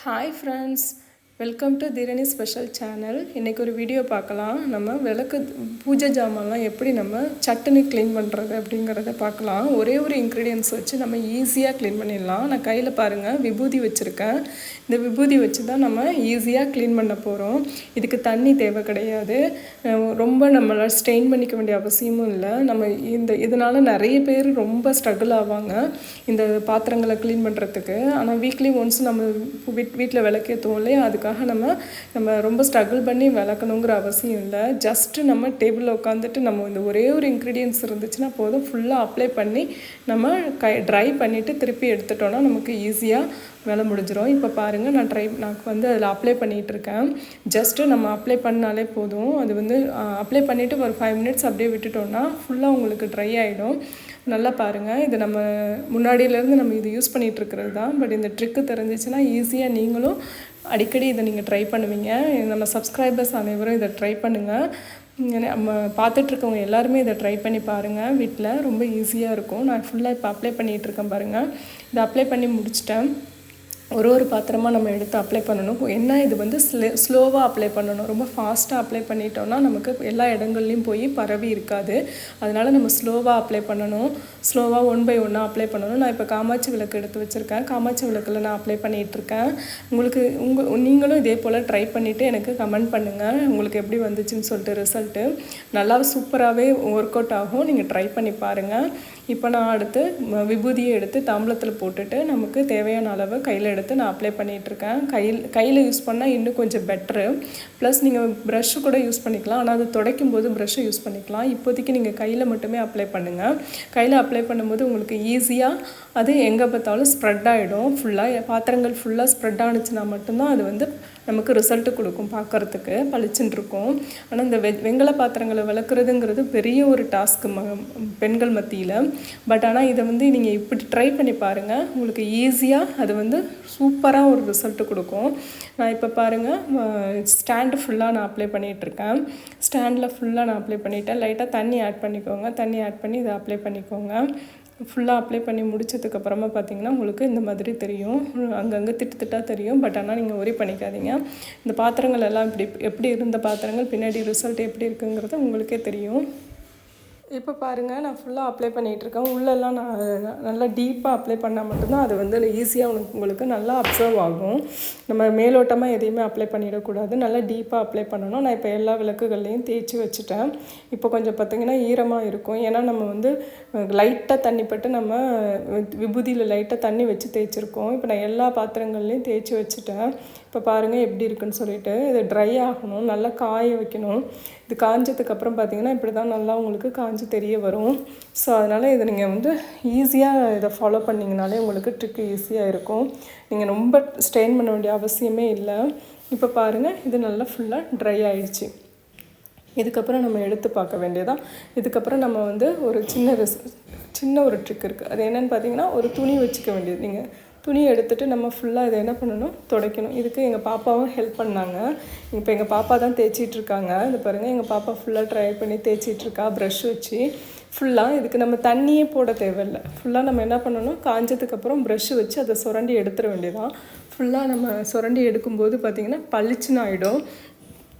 Hi friends welcome to Dharani special channel இன்றைக்கி ஒரு video பார்க்கலாம். நம்ம விளக்கு பூஜை ஜாமான்லாம் எப்படி நம்ம சட்டுன்னு க்ளீன் பண்ணுறது அப்படிங்கிறத பார்க்கலாம். ஒரே ஒரு இன்க்ரீடியன்ஸ் வச்சு நம்ம ஈஸியாக க்ளீன் பண்ணிடலாம். நான் கையில் பாருங்கள் விபூதி வச்சுருக்கேன். இந்த விபூதி வச்சு தான் நம்ம ஈஸியாக க்ளீன் பண்ண போகிறோம் இதுக்கு தண்ணி தேவை கிடையாது. ரொம்ப நம்மளால் ஸ்ட்ரெயின் பண்ணிக்க வேண்டிய அவசியமும் இல்லை. நம்ம இந்த இதனால் நிறைய பேர் ரொம்ப ஸ்ட்ரகிள் ஆவாங்க இந்த பாத்திரங்களை க்ளீன் பண்ணுறதுக்கு ஆனால் வீக்லி ஒன்ஸ் நம்ம வீட் வீட்டில் விளக்கேற்றுவோம் இல்லையா? அதுக்காக நம்ம நம்ம ரொம்ப ஸ்ட்ரகிள் பண்ணி விளக்கணுங்கிற அவசியம் இல்லை. ஜஸ்ட்டு நம்ம டேபிளில் உட்காந்துட்டு நம்ம இந்த ஒரே ஒரு இன்க்ரீடியன்ஸ் இருந்துச்சுன்னா போதும். ஃபுல்லாக அப்ளை பண்ணி நம்ம கை ட்ரை பண்ணிவிட்டு திருப்பி எடுத்துட்டோன்னா நமக்கு ஈஸியாக வேலை முடிஞ்சிடும் இப்போ பாருங்கள் நான் ட்ரை நான் வந்து அதில் அப்ளை பண்ணிகிட்டு இருக்கேன். ஜஸ்ட்டு நம்ம அப்ளை பண்ணாலே போதும். அது வந்து அப்ளை பண்ணிவிட்டு ஒரு ஃபைவ் மினிட்ஸ் அப்படியே விட்டுட்டோம்னா ஃபுல்லாக உங்களுக்கு ட்ரை ஆகிடும் நல்லா பாருங்கள் இது நம்ம முன்னாடியிலேருந்து நம்ம இது யூஸ் பண்ணிகிட்டு இருக்கிறது தான். பட் இந்த ட்ரிக்கு தெரிஞ்சிச்சுன்னா ஈஸியாக நீங்களும் அடிக்கடி இதை நீங்கள் ட்ரை பண்ணுவீங்க. நம்ம சப்ஸ்கிரைபர்ஸ் அனைவரும் இதை ட்ரை பண்ணுங்கள் நம்ம பார்த்துட்ருக்கவங்க எல்லாருமே இதை ட்ரை பண்ணி பாருங்கள் வீட்டில் ரொம்ப ஈஸியாக இருக்கும். நான் ஃபுல்லாக இப்போ அப்ளை பண்ணிகிட்ருக்கேன் பாருங்கள் இதை அப்ளை பண்ணி முடிச்சிட்டேன். ஒரு ஒரு பாத்திரமாக நம்ம எடுத்து அப்ளை பண்ணணும். என்ன இது வந்து ஸ்லே ஸ்லோவாக அப்ளை பண்ணணும். ரொம்ப ஃபாஸ்ட்டாக அப்ளை பண்ணிட்டோம்னா நமக்கு எல்லா இடங்கள்லையும் போய் பரவி இருக்காது. அதனால் நம்ம ஸ்லோவாக அப்ளை பண்ணணும். ஸ்லோவாக ஒன் பை ஒன்னாக அப்ளை பண்ணணும். நான் இப்போ காமாட்சி விளக்கு எடுத்து வச்சுருக்கேன். காமாட்சி விளக்கில் நான் அப்ளை பண்ணிகிட்ருக்கேன் உங்களுக்கு உங்கள் நீங்களும் இதே போல் ட்ரை பண்ணிவிட்டு எனக்கு கமெண்ட் பண்ணுங்கள் உங்களுக்கு எப்படி வந்துச்சுன்னு சொல்லிட்டு ரிசல்ட்டு நல்லா சூப்பராகவே ஒர்க் அவுட் ஆகும். நீங்கள் ட்ரை பண்ணி பாருங்கள் இப்போ நான் அடுத்து விபூதியை எடுத்து தாம்பளத்தில் போட்டுட்டு நமக்கு தேவையான அளவு கையில் எடுத்து நான் அப்ளை பண்ணிகிட்ருக்கேன் கையில் கையில் யூஸ் பண்ணால் இன்னும் கொஞ்சம் பெட்ரு ப்ளஸ் நீங்கள் ப்ரஷ்ஷு கூட யூஸ் பண்ணிக்கலாம். ஆனால் அது துடைக்கும் போது ப்ரஷ்ஷை யூஸ் பண்ணிக்கலாம். இப்போதைக்கு நீங்கள் கையில் மட்டுமே அப்ளை பண்ணுங்கள் கையில் அப்ளை பண்ணும்போது உங்களுக்கு ஈஸியாக அது எங்கே பார்த்தாலும் ஸ்ப்ரெட் ஆகிடும் ஃபுல்லாக பாத்திரங்கள் ஃபுல்லாக ஸ்ப்ரெட் ஆனிச்சுன்னா மட்டும்தான் அது வந்து நமக்கு ரிசல்ட்டு கொடுக்கும் பார்க்குறதுக்கு பளிச்சுன்னு இருக்கும் ஆனால் இந்த வெ வெங்கல பாத்திரங்களை விளக்குறதுங்கிறது பெரிய ஒரு டாஸ்க்கு ம பெண்கள் மத்தியில். பட் ஆனால் இதை வந்து நீங்கள் இப்படி ட்ரை பண்ணி பாருங்கள் உங்களுக்கு ஈஸியாக அது வந்து சூப்பராக ஒரு ரிசல்ட்டு கொடுக்கும். நான் இப்போ பாருங்கள் ஸ்டாண்டு ஃபுல்லாக நான் அப்ளை பண்ணிகிட்ருக்கேன் ஸ்டாண்டில் ஃபுல்லாக நான் அப்ளை பண்ணிட்டேன். லைட்டாக தண்ணி ஆட் பண்ணிக்கோங்க. தண்ணி ஆட் பண்ணி இதை அப்ளை பண்ணிக்கோங்க. ஃபுல்லாக அப்ளை பண்ணி முடிச்சதுக்கப்புறமா பார்த்தீங்கன்னா உங்களுக்கு இந்த மாதிரி தெரியும். அங்கங்கே திட்டு திட்டாக தெரியும். பட் ஆனால் நீங்கள் ஒரி பண்ணிக்காதீங்க. இந்த பாத்திரங்கள் எல்லாம் இப்படி எப்படி இருந்த பாத்திரங்கள் பின்னாடி ரிசல்ட் எப்படி இருக்குங்கிறது உங்களுக்கே தெரியும். இப்போ பாருங்கள் நான் ஃபுல்லாக அப்ளை பண்ணிகிட்ருக்கேன் உள்ளெல்லாம் நான் நல்லா டீப்பாக அப்ளை பண்ணால் மட்டும்தான் அது வந்து ஈஸியாக உனக்கு உங்களுக்கு நல்லா அப்சர்வ் ஆகும். நம்ம மேலோட்டமாக எதையுமே அப்ளை பண்ணிடக்கூடாது. நல்லா டீப்பாக அப்ளை பண்ணணும். நான் இப்போ எல்லா விளக்குகள்லையும் தேய்ச்சி வச்சுட்டேன். இப்போ கொஞ்சம் பார்த்திங்கன்னா ஈரமாக இருக்கும். ஏன்னா நம்ம வந்து லைட்டாக தண்ணி பட்டு நம்ம விபூதியில் லைட்டாக தண்ணி வச்சு தேய்ச்சிருக்கோம். இப்போ நான் எல்லா பாத்திரங்கள்லையும் தேய்ச்சி வச்சுட்டேன். இப்போ பாருங்கள் எப்படி இருக்குன்னு சொல்லிட்டு இது ட்ரை ஆகணும். நல்லா காய வைக்கணும். இது காஞ்சதுக்கப்புறம் பார்த்தீங்கன்னா இப்படி தான் நல்லா உங்களுக்கு காஞ்சி தெரிய வரும். ஸோ அதனால் இதை நீங்கள் வந்து ஈஸியாக இதை ஃபாலோ பண்ணிங்கனாலே உங்களுக்கு ட்ரிக்கு ஈஸியாக இருக்கும். நீங்கள் ரொம்ப ஸ்ட்ரெயின் பண்ண வேண்டிய அவசியமே இல்லை. இப்போ பாருங்கள் இது நல்லா ஃபுல்லாக ட்ரை ஆயிடுச்சு. இதுக்கப்புறம் நம்ம எடுத்து பார்க்க வேண்டியதான் இதுக்கப்புறம் நம்ம வந்து ஒரு சின்ன ரெஸ் சின்ன ஒரு ட்ரிக் இருக்குது அது என்னென்னு பார்த்தீங்கன்னா ஒரு துணி வச்சுக்க வேண்டியது. நீங்கள் துணி எடுத்துகிட்டு நம்ம ஃபுல்லாக இதை என்ன பண்ணணும்? துடைக்கணும். இதுக்கு எங்கள் பாப்பாவும் ஹெல்ப் பண்ணாங்க. இப்போ எங்கள் பாப்பா தான் தேய்ச்சிட்ருக்காங்க இது பாருங்கள் எங்கள் பாப்பா ஃபுல்லாக ட்ரை பண்ணி தேய்ச்சிட்ருக்கா ப்ரஷ் வச்சு ஃபுல்லாக இதுக்கு நம்ம தண்ணியே போட தேவையில்லை. ஃபுல்லாக நம்ம என்ன பண்ணணும்? காஞ்சதுக்கப்புறம் ப்ரஷ் வச்சு அதை சுரண்டி எடுத்துட வேண்டியதான் ஃபுல்லாக நம்ம சுரண்டி எடுக்கும்போது பார்த்திங்கன்னா பளிச்சுன்னு ஆகிடும்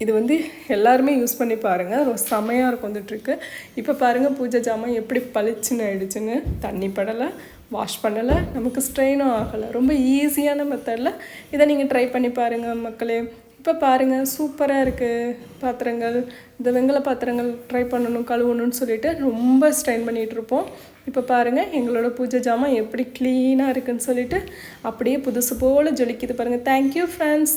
இது வந்து எல்லாருமே யூஸ் பண்ணி பாருங்கள் ரொம்ப செமையாக இருக்கும் இந்த ட்ரிக்கு இப்போ பாருங்கள் பூஜை ஜாமான் எப்படி பளிச்சுன்னு ஆயிடுச்சுன்னு. தண்ணி படலை. வாஷ் பண்ணலை நமக்கு ஸ்ட்ரெயினும் ஆகலை. ரொம்ப ஈஸியான மெத்தடில் இதை நீங்கள் ட்ரை பண்ணி பாருங்கள் மக்களே. இப்போ பாருங்கள் சூப்பராக இருக்குது பாத்திரங்கள் இந்த வெங்கல பாத்திரங்கள் ட்ரை பண்ணணும் கழுவணும்னு சொல்லிட்டு ரொம்ப ஸ்ட்ரெயின் பண்ணிகிட்ருப்போம் இப்போ பாருங்கள் எங்களோட பூஜை ஜாமான் எப்படி க்ளீனாக இருக்குன்னு சொல்லிட்டு அப்படியே புதுசு போல் ஜொலிக்குது பாருங்கள் தேங்க்யூ ஃப்ரெண்ட்ஸ்